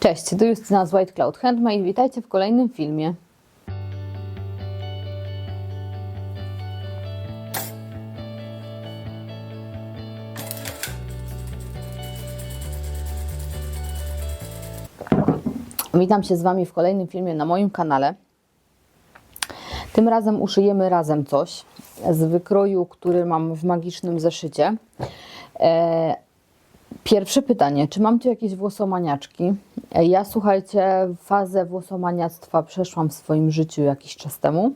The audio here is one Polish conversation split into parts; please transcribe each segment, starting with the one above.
Cześć, tu Justyna z White Cloud Handmade. Witajcie w kolejnym filmie. Witam się z Wami w kolejnym filmie na moim kanale. Tym razem uszyjemy razem coś z wykroju, który mam w magicznym zeszycie. Pierwsze pytanie, czy mam tu jakieś włosomaniaczki? E, Ja słuchajcie, fazę włosomaniactwa przeszłam w swoim życiu jakiś czas temu.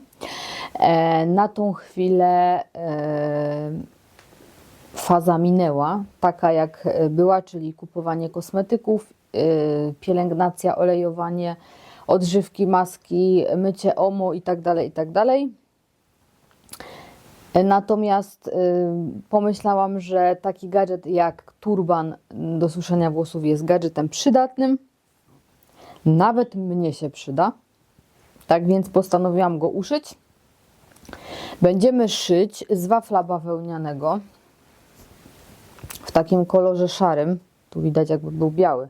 E, Na tą chwilę e, faza minęła, taka jak była, czyli kupowanie kosmetyków, pielęgnacja, olejowanie, odżywki, maski, mycie OMO i tak dalej, i tak dalej. Natomiast y, pomyślałam, że taki gadżet jak turban do suszenia włosów jest gadżetem przydatnym. Nawet mnie się przyda. Tak więc postanowiłam go uszyć. Będziemy szyć z wafla bawełnianego w takim kolorze szarym. Tu widać jakby był biały,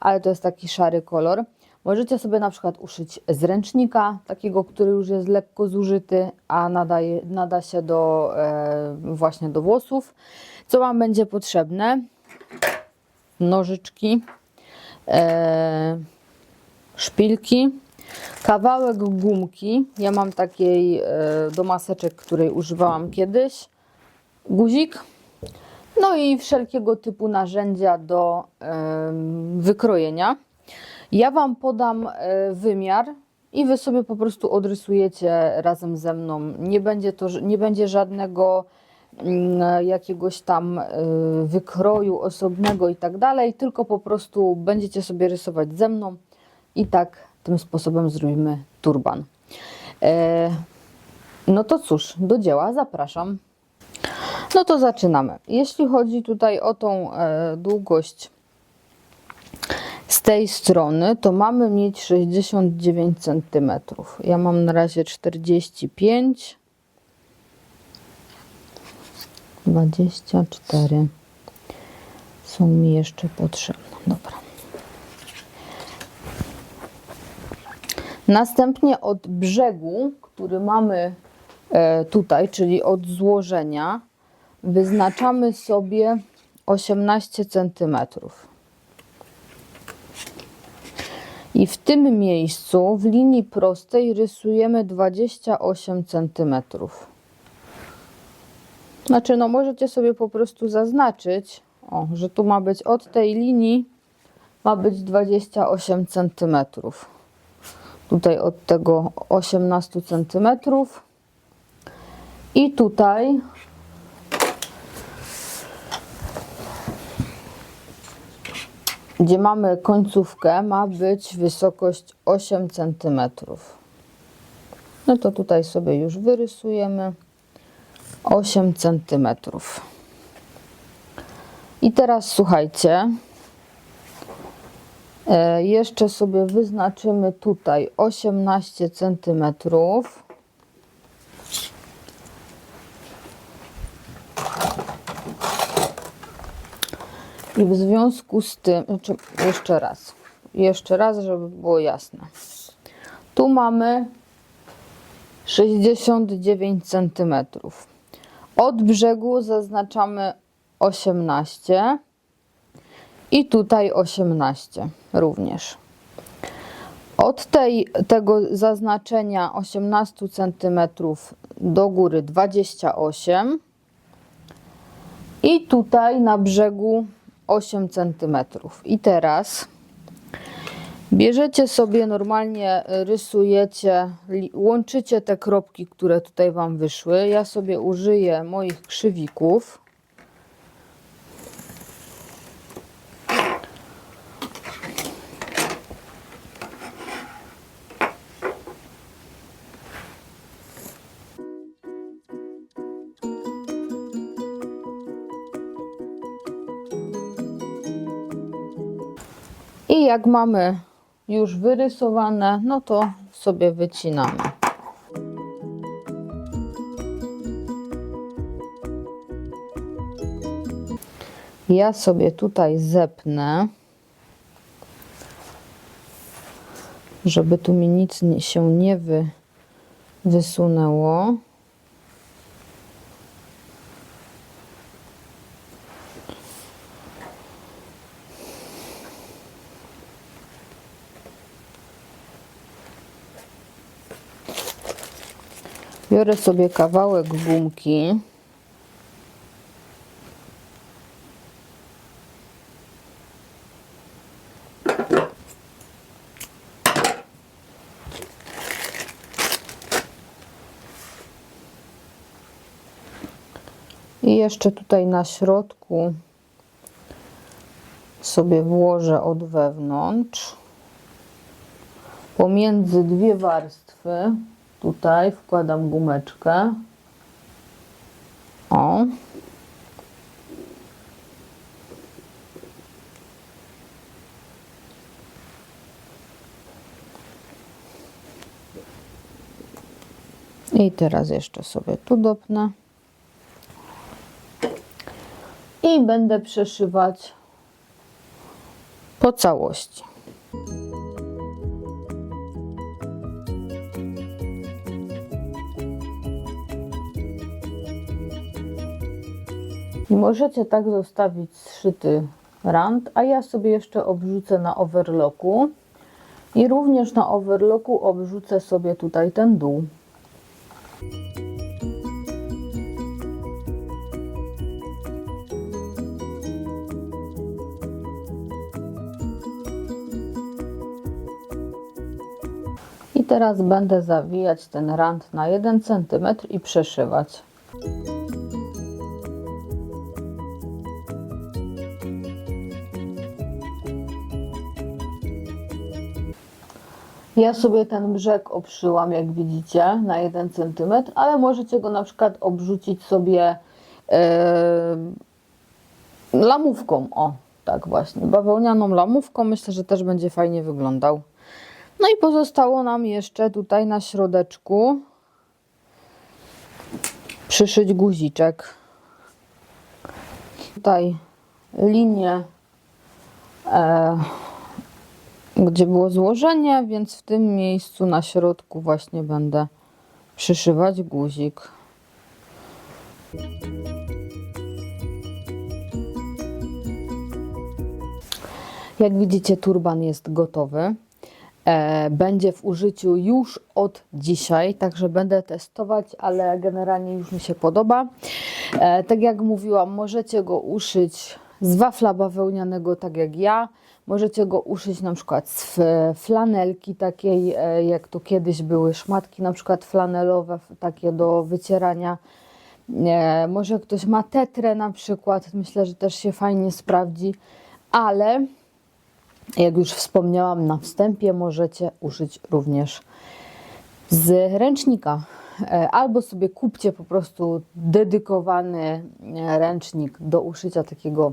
ale to jest taki szary kolor. Możecie sobie na przykład uszyć z ręcznika, takiego, który już jest lekko zużyty, a nadaje, nada się do, e, właśnie do włosów. Co Wam będzie potrzebne? Nożyczki, e, szpilki, kawałek gumki. Ja mam takiej e, do maseczek, której używałam kiedyś. Guzik. No i wszelkiego typu narzędzia do e, wykrojenia. Ja Wam podam e, wymiar i Wy sobie po prostu odrysujecie razem ze mną. Nie będzie, to, nie będzie żadnego mm, jakiegoś tam e, wykroju osobnego i tak dalej, tylko po prostu będziecie sobie rysować ze mną i tak tym sposobem zrobimy turban. E, No to cóż, do dzieła zapraszam. No to zaczynamy. Jeśli chodzi tutaj o tą długość z tej strony to mamy mieć 69 cm. Ja mam na razie 45 24 są mi jeszcze potrzebne. Dobra. Następnie od brzegu, który mamy e, tutaj, czyli od złożenia, wyznaczamy sobie 18 centymetrów. I w tym miejscu w linii prostej rysujemy 28 cm. Znaczy, no możecie sobie po prostu zaznaczyć, o, że tu ma być od tej linii ma być 28 cm. Tutaj od tego 18 cm. I tutaj gdzie mamy końcówkę, ma być wysokość 8 cm. No to tutaj sobie już wyrysujemy 8 cm. I teraz słuchajcie, e, jeszcze sobie wyznaczymy tutaj 18 centymetrów. I w związku z tym, znaczy jeszcze raz, jeszcze raz, żeby było jasne. Tu mamy 69 cm. Od brzegu zaznaczamy 18 i tutaj 18 również. Od tej, tego zaznaczenia 18 cm do góry 28 i tutaj na brzegu 8 cm. I teraz bierzecie sobie normalnie, rysujecie, łączycie te kropki, które tutaj Wam wyszły. Ja sobie użyję moich krzywików. Jak mamy już wyrysowane, no to sobie wycinamy. Ja sobie tutaj zepnę żeby tu mi nic się nie wy, wysunęło. Biorę sobie kawałek gumki. I jeszcze tutaj na środku sobie włożę od wewnątrz. Pomiędzy dwie warstwy tutaj wkładam gumeczkę. O. I teraz jeszcze sobie tu dopnę. I będę przeszywać po całości. Możecie tak zostawić zszyty rand, a ja sobie jeszcze obrzucę na overlocku. I również na overlocku obrzucę sobie tutaj ten dół. I teraz będę zawijać ten rand na 1 cm i przeszywać. Ja sobie ten brzeg obszyłam, jak widzicie, na 1 cm, ale możecie go na przykład obrzucić sobie e, lamówką. O, tak właśnie, bawełnianą lamówką. Myślę, że też będzie fajnie wyglądał. No i pozostało nam jeszcze tutaj na środeczku przyszyć guziczek. Tutaj linię, e, gdzie było złożenie, więc w tym miejscu na środku właśnie będę przyszywać guzik. Jak widzicie, turban jest gotowy. E, będzie w użyciu już od dzisiaj, także będę testować, ale generalnie już mi się podoba. E, tak jak mówiłam, możecie go uszyć z wafla bawełnianego, tak jak ja. Możecie go uszyć na przykład z flanelki takiej, e, jak to kiedyś były szmatki, na przykład flanelowe, takie do wycierania. E, może ktoś ma tetrę na przykład, myślę, że też się fajnie sprawdzi, ale jak już wspomniałam na wstępie, możecie użyć również z ręcznika. E, Albo sobie kupcie po prostu dedykowany e, ręcznik do uszycia takiego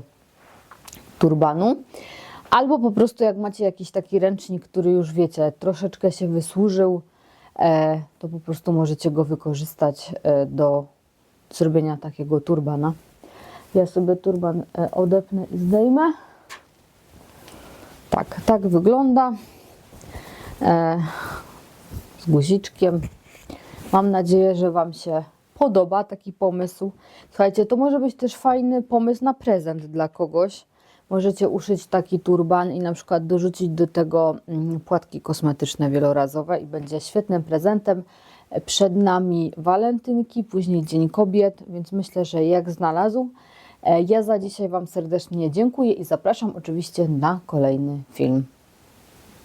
turbanu. Albo po prostu jak macie jakiś taki ręcznik, który już wiecie, troszeczkę się wysłużył, e, to po prostu możecie go wykorzystać e, do zrobienia takiego turbana. Ja sobie turban e, odepnę i zdejmę. Tak, tak wygląda. Z guziczkiem. Mam nadzieję, że Wam się podoba taki pomysł. Słuchajcie, to może być też fajny pomysł na prezent dla kogoś. Możecie uszyć taki turban i na przykład dorzucić do tego mm, płatki kosmetyczne wielorazowe i będzie świetnym prezentem. Przed nami walentynki, później Dzień Kobiet, więc myślę, że jak znalazł. E, Ja za dzisiaj Wam serdecznie dziękuję i zapraszam oczywiście na kolejny film.